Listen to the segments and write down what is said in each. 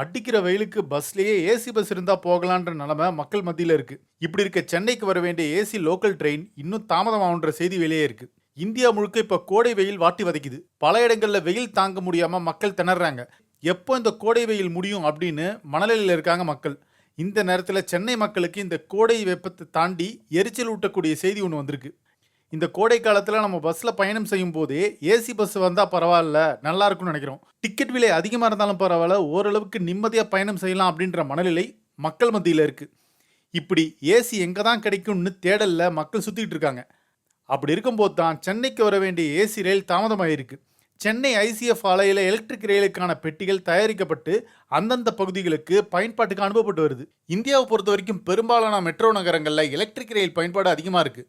அடிக்கிற வெயிலுக்கு பஸ்லேயே AC bus இருந்தால் போகலான்ற நிலமை மக்கள் மத்தியில் இருக்குது இப்படி இருக்க சென்னைக்கு வர வேண்டிய ஏசி லோக்கல் ட்ரெயின் இன்னும் தாமதமாகுன்ற செய்தி வெளியே இருக்குது இந்தியா முழுக்க இப்போ கோடை வெயில் வாட்டி வதைக்குது. பல இடங்களில் வெயில் தாங்க முடியாமல் மக்கள் திணறாங்க. எப்போ இந்த கோடை வெயில் முடியும் அப்படின்னு மணலில் இருக்காங்க மக்கள். இந்த நேரத்தில் சென்னை மக்களுக்கு இந்த கோடை வெப்பத்தை தாண்டி எரிச்சல் ஊட்டக்கூடிய செய்தி ஒன்று வந்திருக்கு. இந்த கோடை காலத்தில் நம்ம பஸ்ஸில் பயணம் செய்யும் போதே ஏசி பஸ் வந்தால் பரவாயில்ல நல்லா இருக்கும்னு நினைக்கிறோம். டிக்கெட் விலை அதிகமாக இருந்தாலும் பரவாயில்ல ஓரளவுக்கு நிம்மதியாக பயணம் செய்யலாம் அப்படின்ற மனநிலை மக்கள் மத்தியில் இருக்குது இப்படி ஏசி எங்கே தான் கிடைக்கும்னு தேடலில் மக்கள் சுற்றிட்டு இருக்காங்க. அப்படி இருக்கும்போது தான் சென்னைக்கு வர வேண்டிய ஏசி ரயில் தாமதமாயிருக்கு. சென்னை ஐசிஎஃப் ஆலையில் எலக்ட்ரிக் ரயிலுக்கான பெட்டிகள் தயாரிக்கப்பட்டு அந்தந்த பகுதிகளுக்கு பயன்பாட்டுக்கு அனுப்பப்பட்டு வருது. இந்தியாவை பொறுத்த வரைக்கும் பெரும்பாலான மெட்ரோ நகரங்களில் எலக்ட்ரிக் ரயில் பயன்பாடு அதிகமாக இருக்குது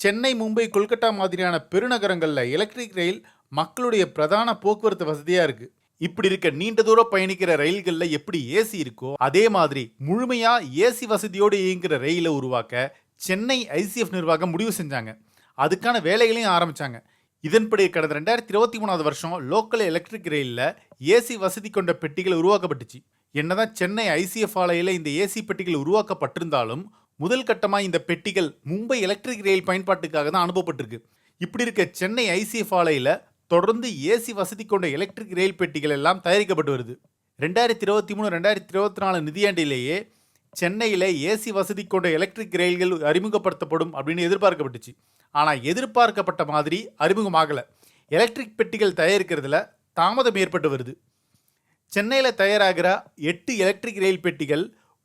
சென்னை மும்பை கொல்கட்டா மாதிரியான பெருநகரங்களில் எலக்ட்ரிக் ரயில் மக்களுடைய பிரதான போக்குவரத்து வசதியாக இருக்குது இப்படி இருக்க நீண்ட தூரம் பயணிக்கிற ரயில்களில் எப்படி ஏசி இருக்கோ அதே மாதிரி முழுமையாக ஏசி வசதியோடு இயங்குகிற ரயிலை உருவாக்க சென்னை ஐசிஎஃப் நிர்வாகம் முடிவு செஞ்சாங்க. அதுக்கான வேலைகளையும் ஆரம்பித்தாங்க இதன்படி கடந்த ரெண்டாயிரத்தி இருபத்தி மூணாவது வருஷம் லோக்கல் எலக்ட்ரிக் ரயிலில் ஏசி வசதி கொண்ட பெட்டிகள் உருவாக்கப்பட்டுச்சு. என்னதான் சென்னை ஐசிஎஃப் ஆலையில் இந்த ஏசி பெட்டிகள் உருவாக்கப்பட்டிருந்தாலும் முதல் கட்டமாக இந்த பெட்டிகள் மும்பை எலக்ட்ரிக் ரயில் பயன்பாட்டுக்காக தான் அனுப்பப்பட்டிருக்கு. இப்படி இருக்க சென்னை ஐசிஎஃப் ஆலையில் தொடர்ந்து ஏசி வசதி கொண்ட எலக்ட்ரிக் ரயில் பெட்டிகள் எல்லாம் தயாரிக்கப்பட்டு வருது. ரெண்டாயிரத்தி இருபத்தி மூணு ரெண்டாயிரத்தி இருபத்தி நாலு நிதியாண்டிலேயே சென்னையில் ஏசி வசதி கொண்ட எலக்ட்ரிக் ரயில்கள் அறிமுகப்படுத்தப்படும் அப்படின்னு எதிர்பார்க்கப்பட்டுச்சு. ஆனால் எதிர்பார்க்கப்பட்ட மாதிரி அறிமுகமாகலை. எலக்ட்ரிக் பெட்டிகள் தயாரிக்கிறதுல தாமதம் ஏற்பட்டு வருது. சென்னையில் தயாராகிற எட்டு எலக்ட்ரிக் ரயில் பெட்டிகள்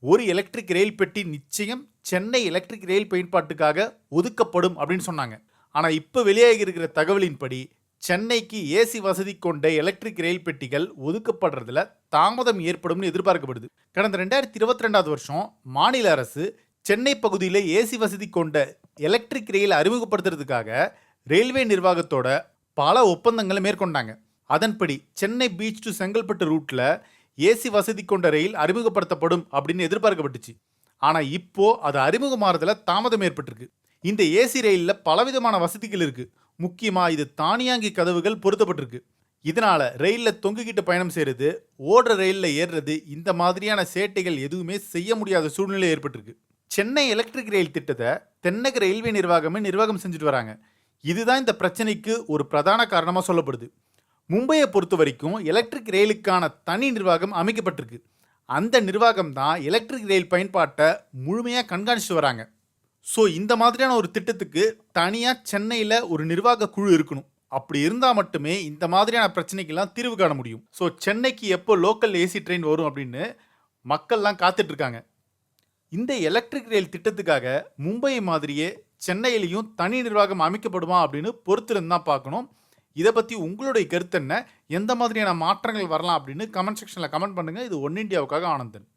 ஒரு எலக்ட்ரிக் ரயில் பெட்டி நிச்சயம் சென்னை எலக்ட்ரிக் ரயில் பயன்பாட்டுக்காக ஒதுக்கப்படும் அப்படின்னு சொன்னாங்க. ஆனால் இப்போ வெளியாகி இருக்கிற தகவலின்படி சென்னைக்கு ஏசி வசதி கொண்ட எலக்ட்ரிக் ரயில் பெட்டிகள் ஒதுக்கப்படுறதுல தாமதம் ஏற்படும்னு எதிர்பார்க்கப்படுது. கடந்த ரெண்டாயிரத்தி இருபத்தி ரெண்டாவது வருஷம் மாநில அரசு சென்னை பகுதியில் ஏசி வசதி கொண்ட எலக்ட்ரிக் ரயில் அறிமுகப்படுத்துறதுக்காக ரயில்வே நிர்வாகத்தோட பல ஒப்பந்தங்களை மேற்கொண்டாங்க. அதன்படி சென்னை பீச் டு செங்கல்பட்டு ரூட்டில் ஏசி வசதி கொண்ட ரயில் அறிமுகப்படுத்தப்படும் அப்படின்னு எதிர்பார்க்கப்பட்டுச்சு. ஆனால் இப்போ அது அறிமுகமாறதுல தாமதம் ஏற்பட்டிருக்கு. இந்த ஏசி ரயிலில் பலவிதமான வசதிகள் இருக்கு. முக்கியமாக இது தானியாங்கி கதவுகள் பொருத்தப்பட்டிருக்கு. இதனால ரயிலில் தொங்கிக்கிட்டு பயணம் செய்கிறது ஓடுற ரயிலில் ஏறுறது இந்த மாதிரியான சேட்டைகள் எதுவுமே செய்ய முடியாத சூழ்நிலை ஏற்பட்டிருக்கு. சென்னை எலக்ட்ரிக் ரயில் திட்டத்தை தென்னக ரயில்வே நிர்வாகமே நிர்வாகம் செஞ்சுட்டு வராங்க. இதுதான் இந்த பிரச்சனைக்கு ஒரு பிரதான காரணமாக சொல்லப்படுது. மும்பையை பொறுத்த வரைக்கும் எலக்ட்ரிக் ரயிலுக்கான தனி நிர்வாகம் அமைக்கப்பட்டிருக்கு. அந்த நிர்வாகம் தான் எலக்ட்ரிக் ரயில் பயன்பாட்டை முழுமையாக கண்காணிச்சு வராங்க. ஸோ இந்த மாதிரியான ஒரு திட்டத்துக்கு தனியாக சென்னையில் ஒரு நிர்வாக குழு இருக்கணும். அப்படி இருந்தால் மட்டுமே இந்த மாதிரியான பிரச்சனைக்கெல்லாம் தீர்வு காண முடியும். ஸோ சென்னைக்கு எப்போ லோக்கல் ஏசி ட்ரெயின் வரும் அப்படின்னு மக்கள்லாம் காத்துட்ருக்காங்க இந்த எலக்ட்ரிக் ரயில் திட்டத்துக்காக மும்பை மாதிரியே சென்னையிலையும் தனி நிர்வாகம் அமைக்கப்படுமா அப்படின்னு பொறுத்திருந்து தான் பார்க்கணும். இதை பற்றி உங்களுடைய கருத்து என்ன? எந்த மாதிரியான மாற்றங்கள் வரலாம் அப்படின்னு கமெண்ட் செக்ஷனில் கமெண்ட் பண்ணுங்கள் இது ஒன் இண்டியாவுக்காக ஆனந்தன்.